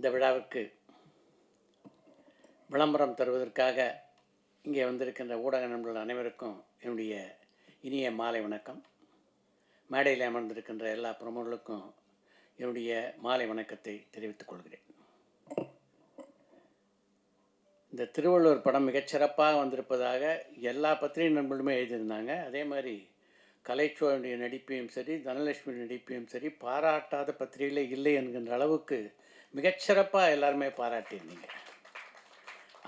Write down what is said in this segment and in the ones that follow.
இந்த விழாவுக்கு விளம்பரம் தருவதற்காக இங்கே வந்திருக்கின்ற ஊடக நண்பர்கள் அனைவருக்கும் என்னுடைய இனிய மாலை வணக்கம். மேடையில் அமர்ந்திருக்கின்ற எல்லா பிரமுகர்களுக்கும் என்னுடைய மாலை வணக்கத்தை தெரிவித்துக் கொள்கிறேன். இந்த திருவள்ளுவர் படம் மிகச்சிறப்பாக வந்திருப்பதாக எல்லா பத்திரிகை நண்பர்களுமே எழுதியிருந்தாங்க. அதே மாதிரி கலைச்சோழனுடைய நடிப்பையும் சரி தனலட்சுமி நடிப்பையும் சரி பாராட்டாத பத்திரிகைகளே இல்லை என்கின்ற அளவுக்கு மிகச்சிறப்பாக எல்லாருமே பாராட்டியிருந்தீங்க.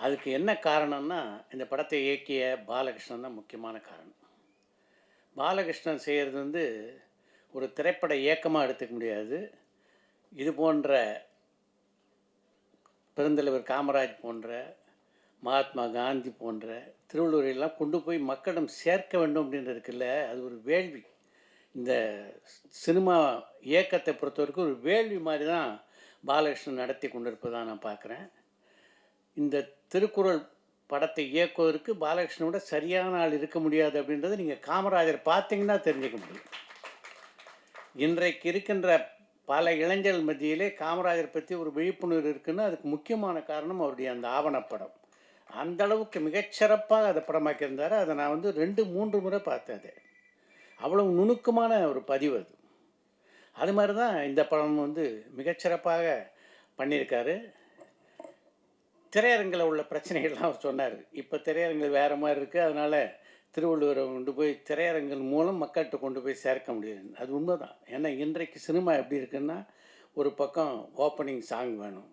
அதுக்கு என்ன காரணம்னா இந்த படத்தை இயக்கிய பாலகிருஷ்ணன் தான் முக்கியமான காரணம். பாலகிருஷ்ணன் செய்கிறது வந்து ஒரு திரைப்பட இயக்கமாக எடுத்துக்க முடியாது. இது போன்ற பெருந்தலைவர் காமராஜ் போன்ற மகாத்மா காந்தி போன்ற திருவள்ளுவரையெல்லாம் கொண்டு போய் மக்களிடம் சேர்க்க வேண்டும் அப்படின்னு இருக்குல்ல அது ஒரு வேள்வி. இந்த சினிமா இயக்கத்தை பொறுத்தவரைக்கும் ஒரு வேள்வி மாதிரி தான் பாலகிருஷ்ணன் நடத்தி கொண்டிருப்பதாக நான் பார்க்குறேன். இந்த திருக்குறள் படத்தை இயக்குவதற்கு பாலகிருஷ்ணனோட சரியான ஆள் இருக்க முடியாது அப்படின்றத நீங்கள் காமராஜர் பார்த்தீங்கன்னா தெரிஞ்சுக்க முடியும். இன்றைக்கு இருக்கின்ற பல இளைஞர்கள் மத்தியிலே காமராஜர் பற்றி ஒரு விழிப்புணர்வு இருக்குன்னு அதுக்கு முக்கியமான காரணம் அவருடைய அந்த ஆவணப்படம். அந்த அளவுக்கு மிகச்சிறப்பாக அதை படமாக்கியிருந்தார். அதை நான் வந்து ரெண்டு மூன்று முறை பார்த்தேன் அவ்வளவு நுணுக்கமான ஒரு பதிவு அது. அது மாதிரி தான் இந்த படம் வந்து மிகச்சிறப்பாக பண்ணியிருக்காரு. திரையரங்கில் உள்ள பிரச்சனைகள்லாம் அவர் சொன்னார். இப்போ திரையரங்கில் வேறு மாதிரி இருக்குது அதனால் திருவள்ளுவரை கொண்டு போய் திரையரங்குகள் மூலம் மக்கள்கிட்ட கொண்டு போய் சேர்க்க முடியாது. அது உண்மை தான் ஏன்னா இன்றைக்கு சினிமா எப்படி இருக்குன்னா ஒரு பக்கம் ஓப்பனிங் சாங் வேணும்.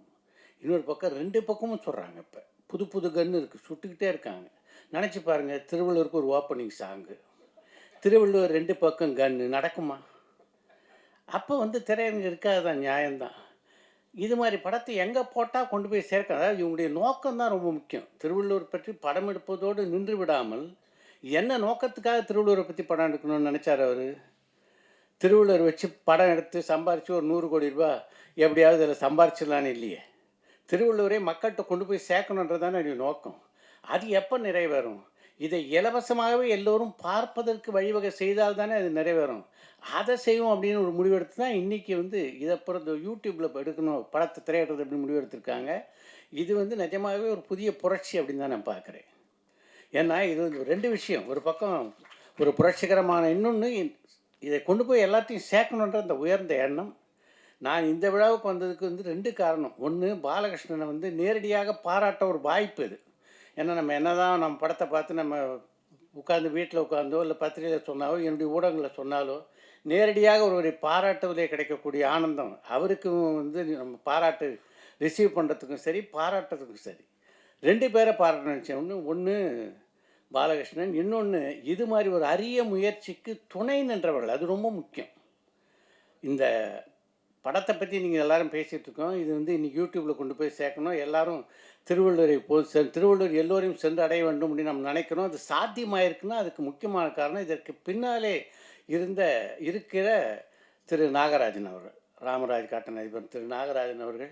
இன்னொரு பக்கம் ரெண்டு பக்கமும் சொல்கிறாங்க இப்போ. புது புது கன்று இருக்குது சுட்டுக்கிட்டே இருக்காங்க. நினச்சி பாருங்கள் திருவள்ளுவருக்கு ஒரு ஓப்பனிங் சாங்கு திருவள்ளுவர் ரெண்டு பக்கம் கன்று நடக்குமா? அப்போ வந்து திரையரங்கு இருக்காதான் நியாயம்தான். இது மாதிரி படத்தை எங்கே போட்டால் கொண்டு போய் சேர்க்க அதாவது இவங்களுடைய நோக்கம் தான் ரொம்ப முக்கியம். திருவள்ளுவர் பற்றி படம் எடுப்பதோடு நின்று விடாமல் என்ன நோக்கத்துக்காக திருவள்ளுவரை பற்றி படம் எடுக்கணும்னு நினச்சார் அவர்? திருவள்ளுவர் வச்சு படம் எடுத்து சம்பாரித்து ஒரு நூறு கோடி ரூபா எப்படியாவது அதில் சம்பாரிச்சிடலான்னு இல்லையே. திருவள்ளுவரே மக்கள்கிட்ட கொண்டு போய் சேர்க்கணுன்றதானே என்னுடைய நோக்கம். அது எப்போ நிறைவேறும்? இதை இலவசமாகவே எல்லோரும் பார்ப்பதற்கு வழிவகை செய்தால் தானே அது நிறைவேறும். அதை செய்வோம் அப்படின்னு ஒரு முடிவெடுத்து தான் இன்றைக்கி வந்து இதை பிறந்த யூடியூப்பில் எடுக்கணும் படத்தை திரையிடுறது அப்படின்னு முடிவெடுத்திருக்காங்க. இது வந்து நிஜமாகவே ஒரு புதிய புரட்சி அப்படின்னு தான் நான் பார்க்குறேன். ஏன்னா இது வந்து ரெண்டு விஷயம். ஒரு பக்கம் ஒரு புரட்சிகரமான இன்னொன்று இதை கொண்டு போய் எல்லாத்தையும் சேர்க்கணுன்ற அந்த உயர்ந்த எண்ணம். நான் இந்த விழாவுக்கு வந்ததுக்கு வந்து ரெண்டு காரணம். ஒன்று பாலகிருஷ்ணனை வந்து நேரடியாக பாராட்ட ஒரு வாய்ப்பு இது. ஏன்னா நம்ம என்ன தான் நம்ம படத்தை பார்த்து நம்ம உட்காந்து வீட்டில் உட்காந்தோ இல்லை பத்திரிகையில் சொன்னாலோ என்னுடைய ஊடகங்களில் சொன்னாலோ நேரடியாக ஒருவரை பாராட்டுவதே கிடைக்கக்கூடிய ஆனந்தம். அவருக்கும் வந்து நம்ம பாராட்டு ரிசீவ் பண்ணுறதுக்கும் சரி பாராட்டுறதுக்கும் சரி. ரெண்டு பேரை பாராட்டணும் ஒன்று ஒன்று பாலகிருஷ்ணன் இன்னொன்று இது மாதிரி ஒரு அரிய முயற்சிக்கு துணை நின்றவர்கள். அது ரொம்ப முக்கியம். இந்த படத்தை பற்றி நீங்கள் எல்லோரும் பேசிகிட்டு இருக்கோம். இது வந்து இன்றைக்கி யூடியூப்பில் கொண்டு போய் சேர்க்கணும். எல்லோரும் திருவள்ளுவரை போ செ திருவள்ளுவர் எல்லோரையும் சென்று அடைய வேண்டும் அப்படின்னு நம்ம நினைக்கிறோம். அது சாத்தியமாயிருக்குன்னா அதுக்கு முக்கியமான காரணம் இதற்கு பின்னாலே இருந்த இருக்கிற திரு நாகராஜன் அவர்கள் ராமராஜ் காட்டன் அதிபர் திரு நாகராஜன் அவர்கள்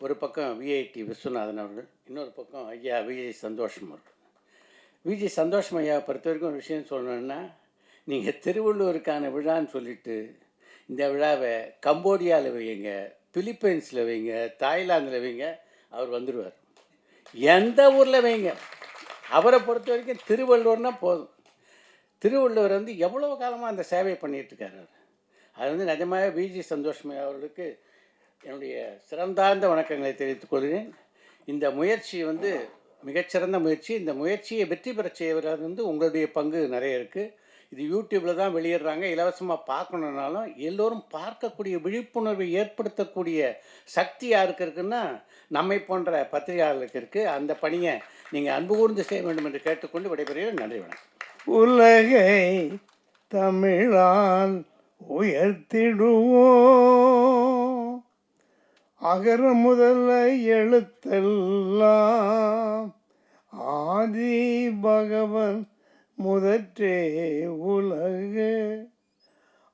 ஒரு பக்கம் விஐடி விஸ்வநாதன் அவர்கள் இன்னொரு பக்கம் ஐயா விஜய் சந்தோஷம் அவர்கள். விஜய் சந்தோஷம் ஐயா பொறுத்த வரைக்கும் ஒரு விஷயம் சொல்லணுன்னா நீங்கள் திருவள்ளுவருக்கான விழான்னு சொல்லிட்டு இந்த விழாவை கம்போடியாவில் வைங்க பிலிப்பைன்ஸில் வைங்க தாய்லாந்தில் வைங்க அவர் வந்துடுவார் எந்த ஊரில் வைங்க? அவரை பொறுத்த வரைக்கும் திருவள்ளுவர்னால் போதும். திருவள்ளுவர் வந்து எவ்வளோ காலமாக அந்த சேவையை பண்ணிகிட்ருக்காரு அவர்? அது வந்து நிஜமாக விஜி சந்தோஷமே அவர்களுக்கு என்னுடைய சிறந்தார்ந்த வணக்கங்களை தெரிவித்துக் கொள்கிறேன். இந்த முயற்சி வந்து மிகச்சிறந்த முயற்சி. இந்த முயற்சியை வெற்றி பெறச் செய்வது வந்து உங்களுடைய பங்கு நிறைய இருக்குது இது யூடியூப்பில் தான் வெளியிடுறாங்க. இலவசமாக பார்க்கணுன்னாலும் எல்லோரும் பார்க்கக்கூடிய விழிப்புணர்வை ஏற்படுத்தக்கூடிய சக்தி யாருக்கு இருக்குன்னா நம்மை போன்ற பத்திரிகையாளர்களுக்கு இருக்குது அந்த பணியை நீங்கள் அன்பு கூர்ந்து செய்ய வேண்டும் என்று கேட்டுக்கொண்டு விடைபெறுகிறேன். நன்றி வணக்கம். உலகை தமிழால் உயர்த்திடுவோம் அகர முதல்ல எழுத்தெல்லாம் ஆதி பகவன் முதற்றே உலக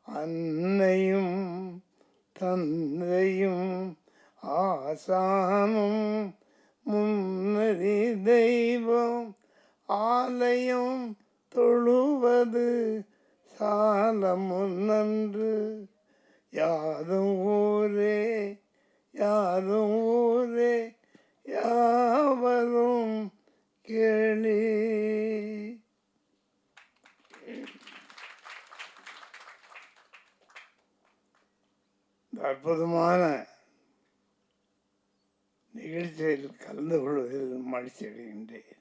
அன்னையும் தந்தையும் ஆசானும் முன்னறி தெய்வம் ஆலயம் தொழுவது சால முன்னன்று யாதும் ஊரே யாதும் ஊரே யாவரும் கேளே இந்த அற்புதமான நிகழ்ச்சியில் கலந்து கொள்வதில் மகிழ்ச்சி அடைகின்றேன்.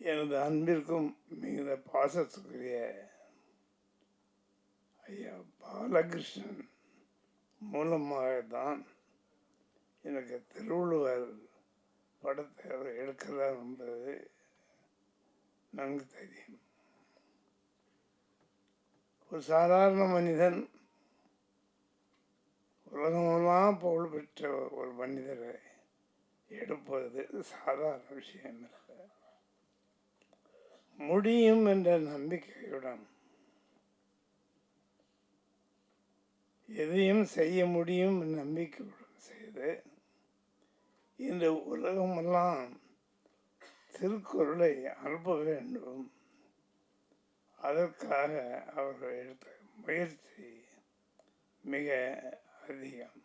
எனது அன்பிற்கும் மிகுந்த பாசத்துக்குரிய ஐயா பாலகிருஷ்ணன் மூலமாக தான் எனக்கு திருவள்ளுவர் படத்தை அவர் எடுக்கிறார் என்பது நன்கு தெரியும். ஒரு சாதாரண மனிதன் உலகமெல்லாம் புகழ் பெற்ற ஒரு மனிதரை எடுப்பது சாதாரண விஷயம் இல்லை முடியும் என்ற நம்பிக்கையுடன் எதையும் செய்ய முடியும் என்ற நம்பிக்கையுடன் செய்து இந்த உலகமெல்லாம் திருக்குறளை அனுப்ப வேண்டும். அதற்காக அவர்கள் எடுத்த முயற்சி மிக அதிகம்.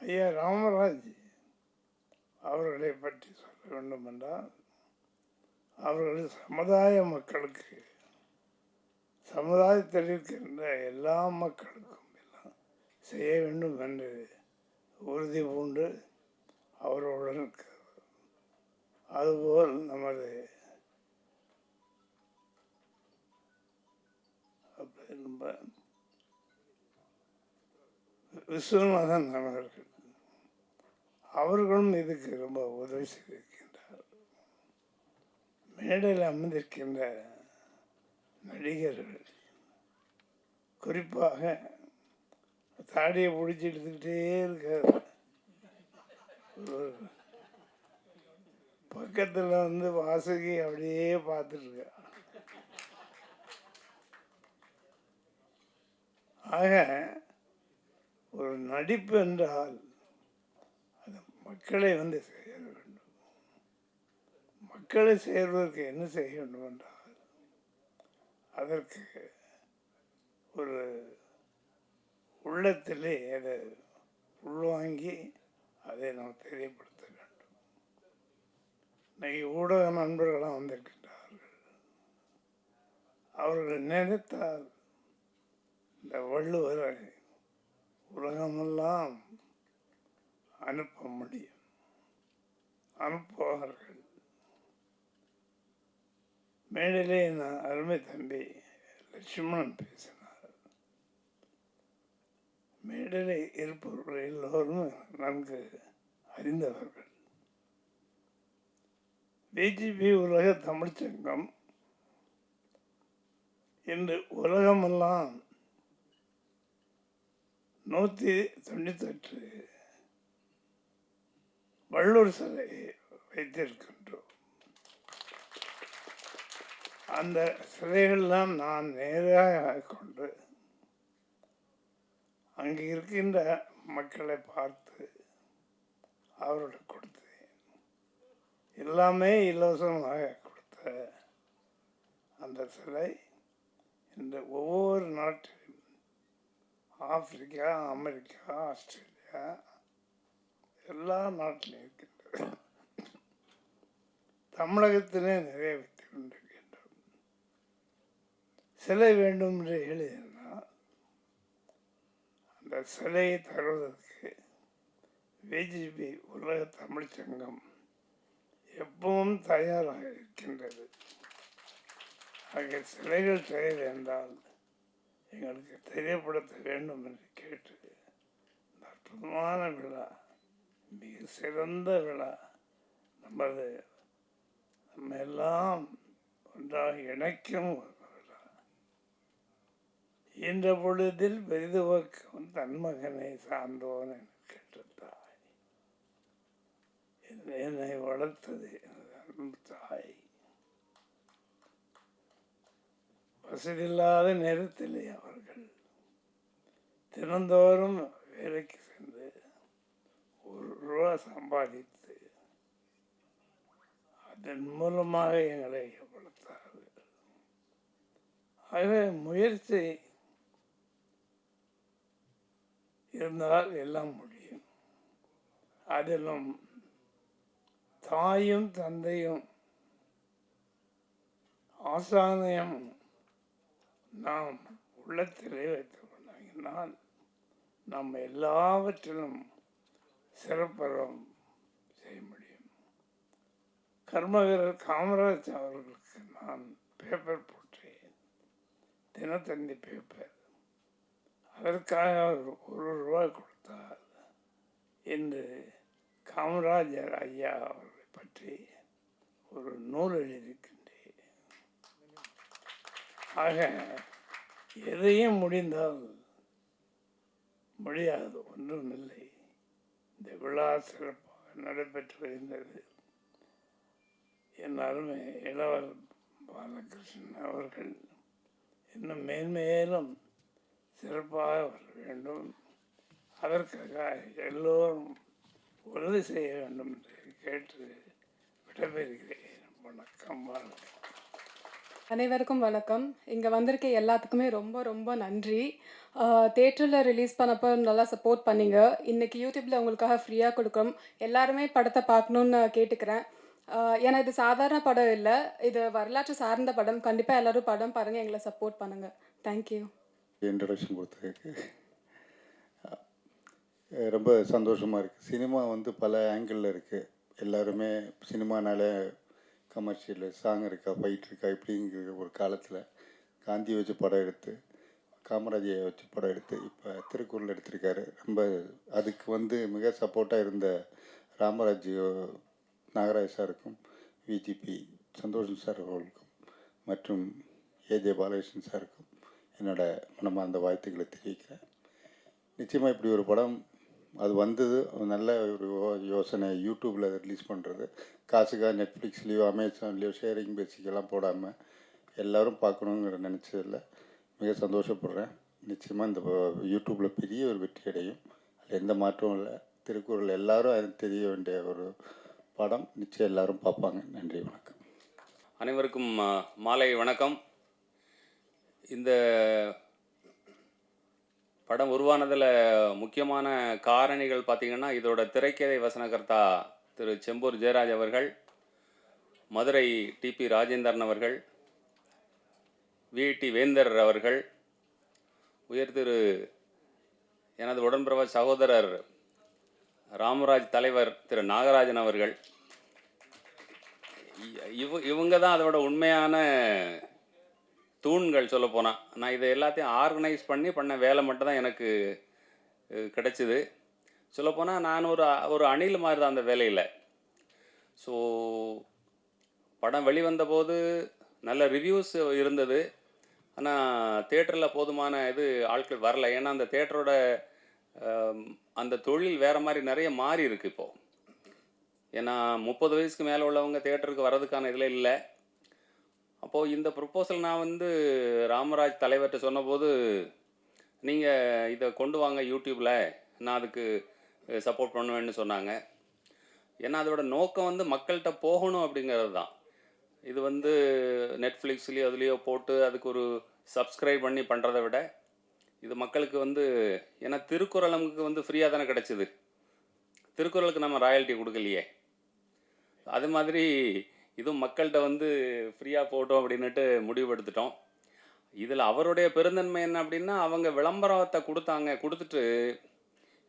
ஐயா ராமராஜ் அவர்களை பற்றி சொல்ல வேண்டும் என்றால் அவர்கள் சமுதாய மக்களுக்கு சமுதாயத்தில் இருக்கின்ற எல்லா மக்களுக்கும் எல்லாம் செய்ய வேண்டும் என்று உறுதி பூண்டு அவர்களுடன் இருக்கிறார் அதுபோல் நமது ரொம்ப விஸ்வநாதன் அவர்கள் அவர்களும் இதுக்கு ரொம்ப உதவி செய்திருக்கின்றார். மேடையில் அமர்ந்திருக்கின்ற நடிகர்கள் குறிப்பாக தாடியை பிடிச்சி எடுத்துக்கிட்டே இருக்கார். பக்கத்தில் வந்து வாசுகி அப்படியே பார்த்துட்டு ஆக ஒரு நடிப்பு என்றால் அது மக்களை வந்து சேர வேண்டும். மக்களை சேர்வதற்கு என்ன செய்ய வேண்டும் என்றால் அதற்கு ஒரு உள்ளத்திலே அதை உள்வாங்கி அதை நாம் தெரியப்படுத்த வேண்டும். இன்னைக்கு ஊடக நண்பர்களாக வந்திருக்கின்றார்கள். அவர்கள் நினைத்தால் இந்த வள்ளுவரை உலகமெல்லாம் அனுப்ப முடியும். அனுப்புவார்கள் மேடையிலே நான் அருமை தம்பி லட்சுமணன் பேசினார். மேடையில் இருப்பவர்கள் எல்லோரும் நன்கு அறிந்தவர்கள். பிஜிபி உலக தமிழ்ச்சங்கம் இன்று உலகமெல்லாம் நூற்றி தொண்ணூத்தெட்டு வள்ளூர் சிலை வைத்திருக்கின்றோம். அந்த சிலைகள்லாம் நான் நேராக கொண்டு அங்கே இருக்கின்ற மக்களை பார்த்து அவர்களுக்கு கொடுத்தேன். எல்லாமே இலவசமாக கொடுத்த அந்த சிலை இந்த ஒவ்வொரு நாட்டில் ஆப்பிரிக்கா அமெரிக்கா ஆஸ்திரேலியா எல்லா நாட்டிலும் இருக்கின்றது. தமிழகத்திலே நிறைய வைத்து கொண்டிருக்கின்றோம் சிலை வேண்டும் என்று எழுதினால் அந்த சிலையை தருவதற்கு பிஜேபி உலக தமிழ்ச் சங்கம் எப்பவும் தயாராக இருக்கின்றது. ஆகிய சிலைகள் தேவை என்றால் எங்களுக்கு தெரியப்படுத்த வேண்டும் என்று கேட்டு இந்த அற்புதமான விழா மிக சிறந்த விழா நமது நம்ம எல்லாம் ஒன்றாக இணைக்கும் விழா. இந்த பொழுதில் பெரிதுவக்கம் தன் மகனை சார்ந்தோன் என்று கேட்ட தாய் என்னை- என்னை வளர்த்தது எனது அன்பு தாய். வசதியில்லாத நேரத்திலே அவர்கள் தினந்தோறும் வேலைக்கு சென்று ஒரு ரூபா சம்பாதித்து அதன் மூலமாக எங்களை வளர்த்தார்கள் ஆகவே முயற்சி இருந்தால் எல்லாம் முடியும். அதிலும் தாயும் தந்தையும் ஆசானயம் நாம் உள்ளத்திலே வைத்துக் கொண்டால் நாம் எல்லாவற்றிலும் சிறப்பறம் செய்ய முடியும். கர்ம வீரர் காமராஜ் அவர்களுக்கு நான் பேப்பர் போட்டேன். தினத்தந்தி பேப்பர் அதற்காக அவர் ஒரு ரூபாய் கொடுத்தார் என்று காமராஜர் ஐயா அவர்களை பற்றி ஒரு நூல் எழுதியிருக்கிறார். ஆக எதையும் முடிந்தால் முடியாது ஒன்றுமில்லை. இந்த விழா சிறப்பாக நடைபெற்று வருகின்றது என் அருமை இளவர் பாலகிருஷ்ணன் அவர்கள் இன்னும் மேன்மேலும் சிறப்பாக வர வேண்டும். அதற்காக எல்லோரும் உறுதி செய்ய வேண்டும் என்று கேட்டு விடைபெறுகிறேன். வணக்கம் வாழ்க்கை அனைவருக்கும் வணக்கம். இங்கே வந்திருக்க எல்லாத்துக்குமே ரொம்ப ரொம்ப நன்றி. தேட்டரில் ரிலீஸ் பண்ணப்போ நல்லா சப்போர்ட் பண்ணிங்க. இன்னைக்கு யூடியூப்பில் உங்களுக்காக ஃப்ரீயாக கொடுக்குறோம். எல்லாருமே படத்தை பார்க்கணுன்னு கேட்டுக்கிறேன். ஏன்னா இது சாதாரண படம் இல்லை. இது வரலாற்று சார்ந்த படம். கண்டிப்பாக எல்லோரும் படம் பாருங்கள் எங்களை சப்போர்ட் பண்ணுங்கள் தேங்க்யூ இன்ட்ரடக்ஷன் கொடுத்ததுக்கு ரொம்ப சந்தோஷமாக இருக்குது சினிமா வந்து பல ஆங்கிளில் இருக்குது எல்லாருமே சினிமானால கமர்ஷியல் சாங் இருக்கா ஃபைட் இருக்கா இப்படிங்கிற ஒரு காலத்தில் காந்தி வச்சு படம் எடுத்து காமராஜை வச்சு படம் எடுத்து இப்போ திருக்குறள் எடுத்திருக்காரு ரொம்ப அதுக்கு வந்து மிக சப்போர்ட்டாக இருந்த ராமராஜ் நாகராஜ் சாருக்கும் விஜிபி சந்தோஷன் சார் அவர்களுக்கும் மற்றும் ஏஜே பாலகிருஷ்ணன் சாருக்கும் என்னோட மனமார்ந்த வாழ்த்துக்களை தெரிவிக்கிறேன் நிச்சயமாக இப்படி ஒரு படம் அது வந்தது ஒரு நல்ல ஒரு யோ- யோசனை யூடியூப்பில் ரிலீஸ் பண்ணுறது காசுக்காக நெட்ஃப்ளிக்ஸ்லேயோ அமேசான்லேயோ ஷேரிங் பேசிக்கெல்லாம் போடாமல் எல்லோரும் பார்க்கணுங்கிற நினச்சதில் மிக சந்தோஷப்படுறேன். நிச்சயமாக இந்த யூடியூப்பில் பெரிய ஒரு வெற்றி அடையும். அதில் எந்த மாற்றமும் இல்லை. திருக்குறள் எல்லாரும் அது தெரிய வேண்டிய ஒரு படம். நிச்சயம் எல்லாரும் பார்ப்பாங்க. நன்றி வணக்கம். அனைவருக்கும் மாலை வணக்கம். இந்த படம் உருவானதில் முக்கியமான காரணிகள் பார்த்தீங்கன்னா இதோட திரைக்கதை வசனகர்த்தா திரு செம்பூர் ஜெயராஜ் அவர்கள் மதுரை டிபி ராஜேந்திரன் அவர்கள் விடி வேந்தர் அவர்கள் உயர் திரு எனது உடன்பிறவ சகோதரர் ராமராஜ் தலைவர் திரு நாகராஜன் அவர்கள். இவ இவங்க தான் அதோட உண்மையான தூண்கள் சொல்ல போனால் நான் இதை எல்லாத்தையும் ஆர்கனைஸ் பண்ணி பண்ண வேலை மட்டும் தான் எனக்கு கிடச்சிது கிடைச்சிது. சொல்லப்போனால் நான் ஒரு ஒரு அணில் மாதிரி தான் அந்த வேலையில். ஸோ படம் வெளிவந்தபோது நல்ல ரிவ்யூஸ் இருந்தது. ஆனால் தேட்டரில் போதுமான இது ஆட்கள் வரல. ஏன்னா அந்த தேட்டரோட அந்த தொழில் வேறு மாதிரி நிறைய மாறி இருக்குது இப்போது ஏன்னா முப்பது வயசுக்கு மேலே உள்ளவங்க தேட்டருக்கு வர்றதுக்கான இதில் இல்லை. அப்போது இந்த ப்ரொப்போசல் நான் வந்து ராமராஜ் தலைவர்கிட்ட சொன்னபோது நீங்கள் இதை கொண்டு வாங்க யூடியூப்பில் நான் அதுக்கு சப்போர்ட் பண்ணுவேன்னு சொன்னாங்க. ஏன்னா அதோட நோக்கம் வந்து மக்கள்கிட்ட போகணும் அப்படிங்கிறது தான். இது வந்து நெட்ஃப்ளிக்ஸ்லேயோ அதுலேயோ போட்டு அதுக்கு ஒரு சப்ஸ்கிரைப் பண்ணி பண்ணுறத விட இது மக்களுக்கு வந்து ஏன்னா திருக்குறள் நமக்கு வந்து ஃப்ரீயாக தானே கிடச்சிது. திருக்குறளுக்கு நம்ம ராயல்ட்டி கொடுக்கலையே. அது மாதிரி இதுவும் மக்கள்கிட்ட வந்து ஃப்ரீயாக போட்டோம் அப்படின்னுட்டு முடிவெடுத்துட்டோம். இதில் அவருடைய பெருந்தன்மை என்ன அப்படின்னா அவங்க விளம்பரத்தை கொடுத்தாங்க கொடுத்துட்டு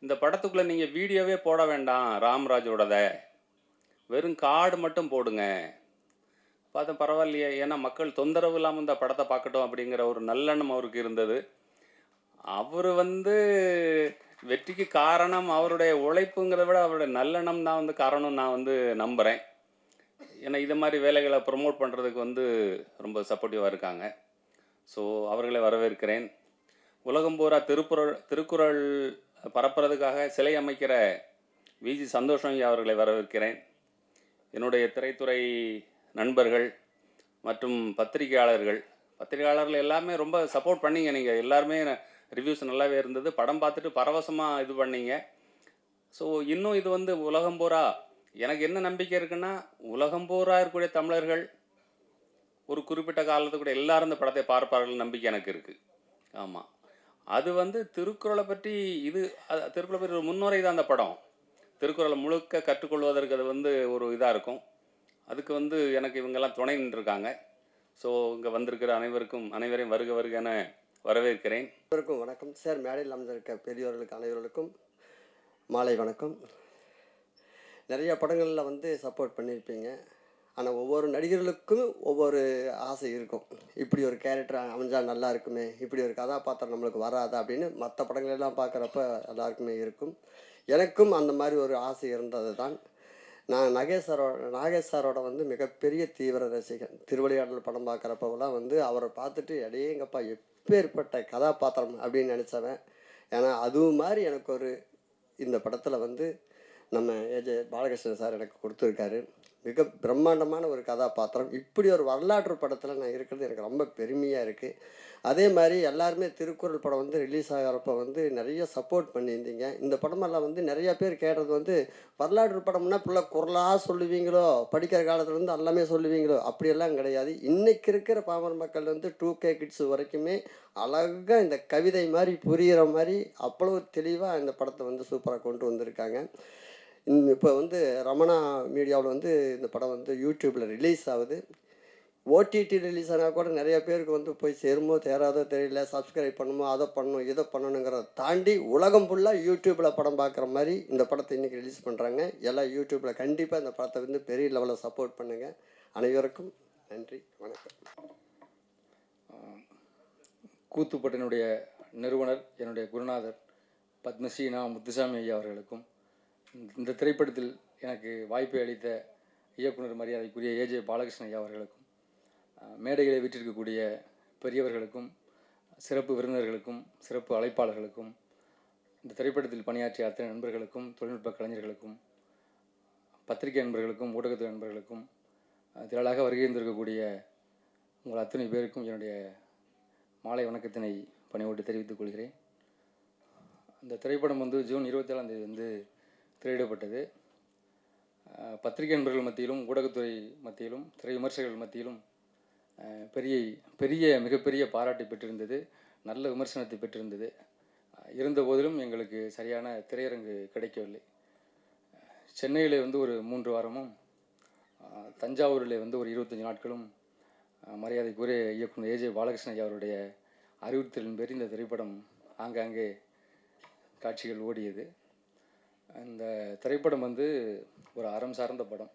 இந்த படத்துக்குள்ளே நீங்கள் வீடியோவே போட வேண்டாம் ராம்ராஜோடத. வெறும் கார்டு மட்டும் போடுங்க. பார்த்தா பரவாயில்லையே ஏன்னா மக்கள் தொந்தரவு இல்லாமல் இந்த படத்தை பார்க்கட்டும் அப்படிங்கிற ஒரு நல்லெண்ணம் அவருக்கு இருந்தது. அவர் வந்து வெற்றிக்கு காரணம் அவருடைய உழைப்புங்கிறத விட அவருடைய நல்லெண்ணம் தான் வந்து காரணம் நான் வந்து நம்புகிறேன் ஏன்னா இது மாதிரி வேலைகளை ப்ரொமோட் பண்ணுறதுக்கு வந்து ரொம்ப சப்போர்ட்டிவாக இருக்காங்க. ஸோ அவர்களை வரவேற்கிறேன். உலகம் பூரா திருக்குறள் திருக்குறள் பரப்புறதுக்காக சிலை அமைக்கிற விஜி சந்தோஷம் அவர்களை வரவேற்கிறேன். என்னுடைய திரைத்துறை நண்பர்கள் மற்றும் பத்திரிகையாளர்கள். பத்திரிகையாளர்கள் எல்லாமே ரொம்ப சப்போர்ட் பண்ணீங்க நீங்கள் எல்லாருமே ரிவ்யூஸ் நல்லாவே இருந்தது. படம் பார்த்துட்டு பரவசமாக இது பண்ணீங்க. ஸோ இன்னும் இது வந்து உலகம் பூரா எனக்கு என்ன நம்பிக்கை இருக்குன்னா உலகம் பூரா இருக்கக்கூடிய தமிழர்கள் ஒரு குறிப்பிட்ட காலத்துக்கு கூட எல்லாரும் இந்த படத்தை பார்ப்பார்கள் நம்பிக்கை எனக்கு இருக்குது ஆமாம் அது வந்து திருக்குறளை பற்றி இது அது- திருக்குறளை பற்றி ஒரு முன்னுரை தான் அந்த படம். திருக்குறளை முழுக்க கற்றுக்கொள்வதற்கு அது வந்து ஒரு இதாக இருக்கும். அதுக்கு வந்து எனக்கு இவங்கெல்லாம் துணை நின்றுருக்காங்க. ஸோ இங்கே வந்திருக்கிற அனைவருக்கும் அனைவரையும் வருக வருக என வரவேற்கிறேன். அனைவருக்கும் வணக்கம். சார் மேடையில் அமர்ந்திருக்க பெரியவர்களுக்கு அனைவர்களுக்கும் மாலை வணக்கம். நிறைய படங்களில் வந்து சப்போர்ட் பண்ணியிருப்பீங்க. ஆனால் ஒவ்வொரு நடிகர்களுக்கும் ஒவ்வொரு ஆசை இருக்கும். இப்படி ஒரு கேரக்டர் அமைஞ்சால் நல்லா இருக்குமே இப்படி ஒரு கதாபாத்திரம் நம்மளுக்கு வராதா அப்படின்னு மற்ற படங்களெல்லாம் பார்க்குறப்ப எல்லாருக்குமே இருக்கும். எனக்கும் அந்த மாதிரி ஒரு ஆசை இருந்தது தான் நான் நாகேஸ்வரோட நாகேஸ்வரோட வந்து மிகப்பெரிய தீவிர ரசிகன். திருவிளையாடல் படம் பார்க்குறப்பெல்லாம் வந்து அவரை பார்த்துட்டு எடையேங்கப்பா எப்பேற்பட்ட கதாபாத்திரம்? அப்படின்னு நினச்சவன். ஏன்னா அதுவும் மாதிரி எனக்கு ஒரு இந்த படத்தில் வந்து நம்ம ஏஜே பாலகிருஷ்ணன் சார் எனக்கு கொடுத்துருக்காரு. மிக பிரம்மாண்டமான ஒரு கதாபாத்திரம். இப்படி ஒரு வரலாற்று படத்தில் நான் இருக்கிறது எனக்கு ரொம்ப பெருமையாக இருக்குது அதே மாதிரி எல்லாருமே திருக்குறள் படம் வந்து ரிலீஸ் ஆகிறப்ப வந்து நிறைய சப்போர்ட் பண்ணியிருந்தீங்க. இந்த படமெல்லாம் வந்து நிறைய பேர் கேட்டது வந்து வரலாற்று படம்னா பிள்ளை குரலாக சொல்லுவீங்களோ? படிக்கிற காலத்துல இருந்து எல்லாமே சொல்லுவீங்களோ? அப்படியெல்லாம் கிடையாது. இன்றைக்கி இருக்கிற பாமர மக்கள் வந்து டூ கே கிட்ஸ் வரைக்குமே அழகாக இந்த கவிதை மாதிரி புரிகிற மாதிரி அவ்வளோ தெளிவாக இந்த படத்தை வந்து சூப்பராக கொண்டு வந்திருக்காங்க. இப்போ வந்து ரமணா மீடியாவில் வந்து இந்த படம் வந்து யூடியூப்பில் ரிலீஸ் ஆகுது. ஓடிடி ரிலீஸ் ஆனால் கூட நிறைய பேருக்கு வந்து போய் சேருமோ தேராதோ தெரியல சப்ஸ்கிரைப் பண்ணுமோ அதை பண்ணணும் இதை பண்ணணுங்கிறத தாண்டி உலகம் ஃபுல்லாக யூடியூப்பில் படம் பார்க்குற மாதிரி இந்த படத்தை இன்றைக்கி ரிலீஸ் பண்ணுறாங்க எல்லாம் யூடியூப்பில் கண்டிப்பாக இந்த படத்தை வந்து பெரிய லெவலில் சப்போர்ட் பண்ணுங்கள் அனைவருக்கும் நன்றி வணக்கம். கூத்துப்பட்டினுடைய நிறுவனர் என்னுடைய குருநாதர் பத்மஸ்ரீனா முத்துசாமி ஐயா அவர்களுக்கும் இந்த திரைப்படத்தில் எனக்கு வாய்ப்பை அளித்த இயக்குனர் மரியாதைக்குரிய ஏஜே பாலகிருஷ்ண ஐயா அவர்களுக்கும் மேடைகளை வீற்றிருக்கக்கூடிய பெரியவர்களுக்கும் சிறப்பு விருந்தினர்களுக்கும் சிறப்பு அழைப்பாளர்களுக்கும் இந்த திரைப்படத்தில் பணியாற்றிய அத்தனை நண்பர்களுக்கும் தொழில்நுட்ப கலைஞர்களுக்கும் பத்திரிகை நண்பர்களுக்கும் ஊடகத்துறை நண்பர்களுக்கும் திரளாக வருகை இருந்திருக்கக்கூடிய உங்கள் அத்தனை பேருக்கும் என்னுடைய மாலை வணக்கத்தினை பணிவோட்டு தெரிவித்துக் கொள்கிறேன். அந்த திரைப்படம் வந்து ஜூன் இருபத்தேழாம் தேதி வந்து திரையிடப்பட்டது பத்திரிகை நண்பர்கள் மத்தியிலும் ஊடகத்துறை மத்தியிலும் திரை விமர்சகர்கள் மத்தியிலும் பெரிய பெரிய மிகப்பெரிய பாராட்டை பெற்றிருந்தது. நல்ல விமர்சனத்தை பெற்றிருந்தது. இருந்தபோதிலும் இருந்த போதிலும் எங்களுக்கு சரியான திரையரங்கு கிடைக்கவில்லை. சென்னையில் வந்து ஒரு மூன்று வாரமும் தஞ்சாவூரில் வந்து ஒரு இருபத்தஞ்சி நாட்களும் மரியாதைக்குரிய இயக்குனர் ஏஜே பாலகிருஷ்ணன் ஐயா அவருடைய அறிவுறுத்தலின் பேர் இந்த திரைப்படம் ஆங்காங்கே காட்சிகள் ஓடியது. அந்த திரைப்படம் வந்து ஒரு அறம் சார்ந்த படம்.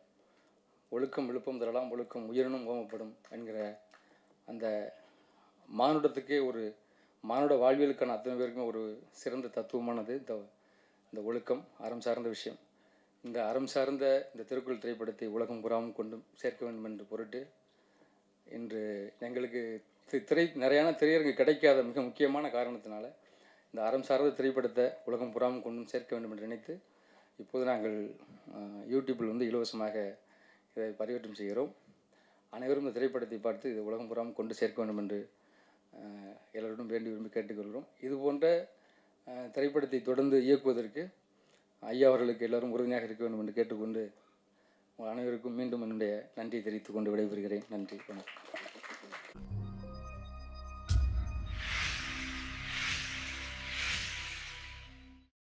ஒழுக்கம் விழுப்பம் தரலாம் ஒழுக்கம் உயிரினும் ஓமப்படும் என்கிற அந்த மானுடத்துக்கே ஒரு மானுட வாழ்வியலுக்கான அத்தனை பேருக்குமே ஒரு சிறந்த தத்துவமானது இந்த இந்த ஒழுக்கம் அறம் சார்ந்த விஷயம். இந்த அறம் சார்ந்த இந்த திருக்குறள் திரைப்படத்தை உலகம் புறாமல் கொண்டு சேர்க்க வேண்டும் என்று பொருட்டு இன்று எங்களுக்கு தி- திரை நிறையான திரையரங்கு கிடைக்காத மிக முக்கியமான காரணத்தினால இந்த அறம் சார்ந்த திரைப்படத்தை உலகம் புறாமல் கொண்டும் சேர்க்க வேண்டும் என்று நினைத்து இப்போது நாங்கள் யூடியூப்பில் வந்து இலவசமாக இதை பரிவர்த்தம் செய்கிறோம். அனைவரும் இந்த திரைப்படத்தை பார்த்து இது உலகம் புறாமல் கொண்டு சேர்க்க வேண்டும் என்று அஹ், எல்லோரிடம் வேண்டி விரும்பி கேட்டுக்கொள்கிறோம். இது போன்ற திரைப்படத்தை தொடர்ந்து இயக்குவதற்கு ஐயா அவர்களுக்கு எல்லோரும் உறுதுணையாக இருக்க வேண்டும் என்று கேட்டுக்கொண்டு உங்கள் அனைவருக்கும் மீண்டும் என்னுடைய நன்றியை தெரிவித்துக் கொண்டு விடைபெறுகிறேன். நன்றி. வணக்கம்.